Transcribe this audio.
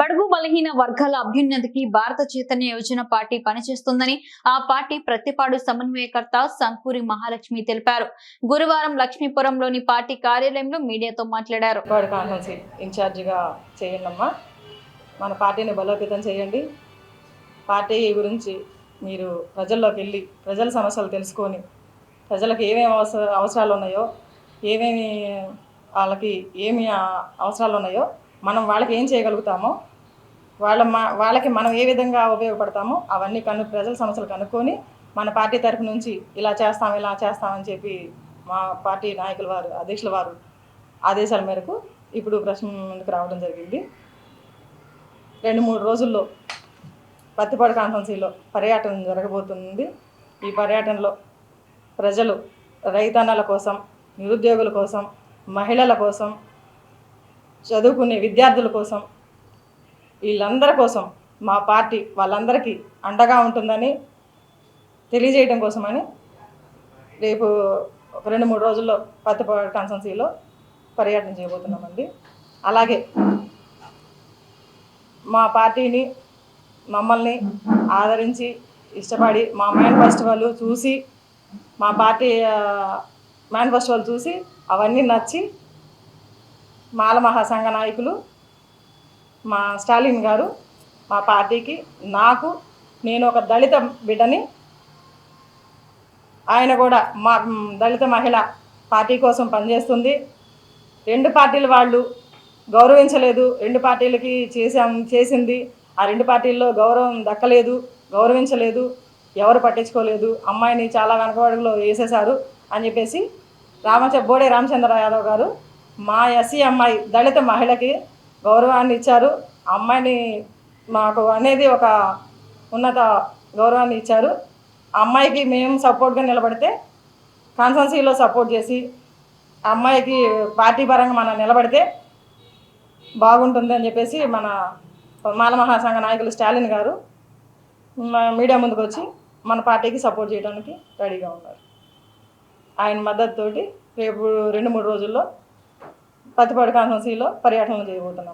బడుగు బలహీన వర్గాల అభ్యున్నతికి భారత చైతన్య యోజన పార్టీ పనిచేస్తుందని ఆ పార్టీ ప్రతిపాడు సమన్వయకర్త సంకూరి మహాలక్ష్మి తెలిపారు. గురువారం లక్ష్మీపురంలోని పార్టీ కార్యాలయంలో మీడియాతో మాట్లాడారు. ఇన్ఛార్జిగా చేయండి అమ్మా మన పార్టీని బలోపేతం చేయండి. పార్టీ గురించి మీరు ప్రజల్లోకి వెళ్ళి ప్రజల సమస్యలు తెలుసుకొని ప్రజలకు ఏమేమి అవసర అవసరాలు ఉన్నాయో ఏమేమి వాళ్ళకి ఏమి అవసరాలు ఉన్నాయో మనం వాళ్ళకి ఏం చేయగలుగుతామో వాళ్ళ మా వాళ్ళకి మనం ఏ విధంగా ఉపయోగపడతామో అవన్నీ కను ప్రజల సమస్యలు కనుక్కొని మన పార్టీ తరపు నుంచి ఇలా చేస్తాం ఇలా చేస్తామని చెప్పి మా పార్టీ నాయకుల వారు అధ్యక్షుల వారు ఆదేశాల మేరకు ఇప్పుడు ప్రశ్న ముందుకు రావడం జరిగింది. రెండు మూడు రోజుల్లో పత్తిపాడు కాన్స్టెన్సీలో పర్యటన జరగబోతుంది. ఈ పర్యటనలో ప్రజలు రైతన్నల కోసం నిరుద్యోగుల కోసం మహిళల కోసం చదువుకునే విద్యార్థుల కోసం వీళ్ళందరి కోసం మా పార్టీ వాళ్ళందరికీ అండగా ఉంటుందని తెలియజేయడం కోసమని రేపు ఒక రెండు మూడు రోజుల్లో పత్తిపాడు కాన్ఫరెన్సీలో పర్యటన చేయబోతున్నామండి. అలాగే మా పార్టీని మమ్మల్ని ఆదరించి ఇష్టపడి మా మేనిఫెస్టివల్ చూసి మా పార్టీ మేనిఫెస్టివల్ చూసి అవన్నీ నచ్చి మాల మహాసంఘ నాయకులు మా స్టాలిన్ గారు మా పార్టీకి నాకు నేను ఒక దళిత బిడ్డని ఆయన కూడా మా దళిత మహిళ పార్టీ కోసం పనిచేస్తుంది. రెండు పార్టీల వాళ్ళు గౌరవించలేదు. రెండు పార్టీలకి చేసాం చేసింది. ఆ రెండు పార్టీల్లో గౌరవం దక్కలేదు గౌరవించలేదు ఎవరు పట్టించుకోలేదు. అమ్మాయిని చాలా వెనకబడుగులో వేసేశారు అని చెప్పేసి రామచ బోడే రామచంద్ర యాదవ్ గారు మా ఎస్సీ అమ్మాయి దళిత మహిళకి గౌరవాన్ని ఇచ్చారు. అమ్మాయిని మాకు అనేది ఒక ఉన్నత గౌరవాన్ని ఇచ్చారు. అమ్మాయికి మేము సపోర్ట్గా నిలబడితే కాన్సన్సీలో సపోర్ట్ చేసి ఆ అమ్మాయికి పార్టీ పరంగా మనం నిలబడితే బాగుంటుంది అని చెప్పేసి మన మాల మహాసంఘ నాయకులు స్టాలిన్ గారు మా మీడియా ముందుకు వచ్చి మన పార్టీకి సపోర్ట్ చేయడానికి రెడీగా ఉన్నారు. ఆయన మద్దతుతోటి రేపు రెండు మూడు రోజుల్లో పత్తిపాడు కాన్సన్సీలో పర్యటనలు చేయబోతున్నాం.